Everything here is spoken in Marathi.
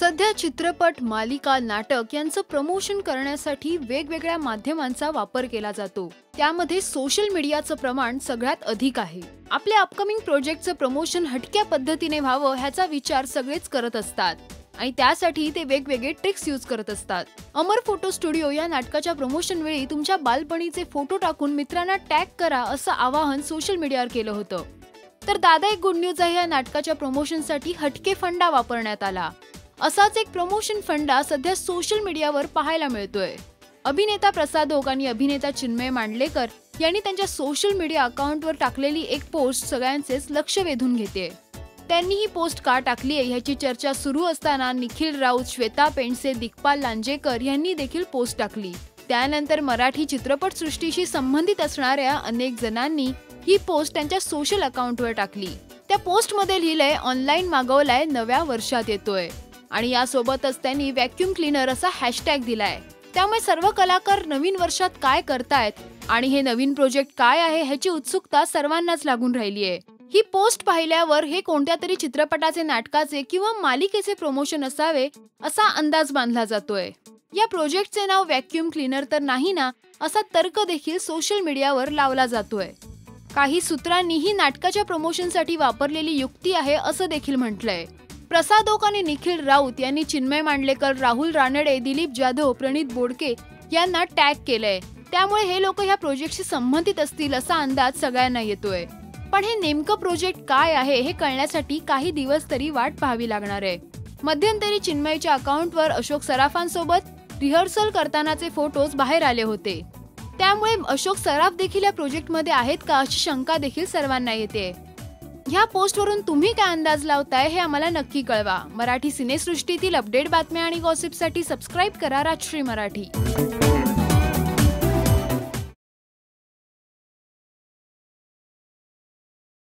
सध्या चित्रपट मालिका नाटक यांचं प्रमोशन करण्यासाठी वेगवेगळ्या माध्यमांचा वापर केला जातो. त्यामध्ये सोशल मीडियाचं प्रमाण सगळ्यात अधिक आहे. आपल्या अपकमिंग प्रोजेक्टचं प्रमोशन हटक्या पद्धतीने व्हावं ह्याचा विचार सगळेच करत असतात. आणि त्यासाठी ते वेगवेगळे ट्रिक्स यूज करत असतात. अमर फोटो स्टुडिओ या नाटकाच्या प्रमोशन वेळी तुमच्या बालपणीचे फोटो टाकून मित्रांना टॅग करा असं आवाहन सोशल मीडियावर केलं होतं. तर दादा एक गुड न्यूज आहे या नाटकाच्या प्रमोशनसाठी हटके फंडा वापरण्यात आला. असाच एक प्रमोशन फंडा सध्या सोशल मीडियावर पाहायला मिळतोय. अभिनेता प्रसाद ओक आणि अभिनेता चिन्मय मांडलेकर यांनी त्यांच्या सोशल मीडिया अकाउंटवर टाकलेली एक पोस्ट सगळ्यांचेच लक्ष वेधून घेते. त्यांनी ही पोस्ट का टाकली आहे ह्याची चर्चा सुरू असताना निखिल राऊत श्वेता पेंडसे दिग्पाल लांजेकर यांनी देखील पोस्ट टाकली. त्यानंतर मराठी चित्रपट सृष्टीशी संबंधित असणाऱ्या अनेक जणांनी ही पोस्ट त्यांच्या सोशल अकाउंटवर टाकली. त्या पोस्टमध्ये लिहिलंय ऑनलाईन मागवलाय नव्या वर्षात येतोय. आणि यासोबतच त्यांनी व्हॅक्युम क्लीनर असा हॅशटॅग दिलाय. त्यामुळे सर्व कलाकार नवीन वर्षात काय करतायत आणि हे नवीन प्रोजेक्ट काय आहे ह्याची उत्सुकता सर्वांनाच लागून राहिली आहे ही पोस्ट पाहिल्यावर हे कोणत्या तरी चित्रपटाचे नाटकाचे किंवा मालिकेचे प्रमोशन असावे असा अंदाज बांधला जातोय. या प्रोजेक्टचे नाव व्हॅक्युम क्लीनर तर नाही ना असा तर्क देखील सोशल मीडियावर लावला जातोय. काही सूत्रांनी ही नाटकाच्या प्रमोशनसाठी वापरलेली युक्ती आहे असं देखील म्हटलंय. प्रसादोक आणि निखिल राऊत यांनी चिन्मय मांडलेकर राहुल रानडे दिलीप जाधव प्रणित बोडके यांना टॅग केलंय. त्यामुळे हे लोक ह्या प्रोजेक्टशी संबंधित असतील असा अंदाज सगळ्यांना येतोय. पण हे नेमकं प्रोजेक्ट काय आहे हे कळण्यासाठी काही दिवस तरी वाट पाहावी लागणार आहे. मध्यंतरी चिन्मयच्या अकाउंटवर अशोक सराफांसोबत रिहर्सल करतानाचे फोटोज बाहेर आले होते. त्यामुळे अशोक सराफ देखील या प्रोजेक्टमध्ये आहेत का अशी शंका देखील सर्वांना येते. ह्या पोस्टवरून तुम्ही काय अंदाज लावताय हे आम्हाला नक्की कळवा. मराठी सिनेसृष्टीतील अपडेट बातम्या आणि गॉसिपसाठी सबस्क्राईब करा राजश्री मराठी.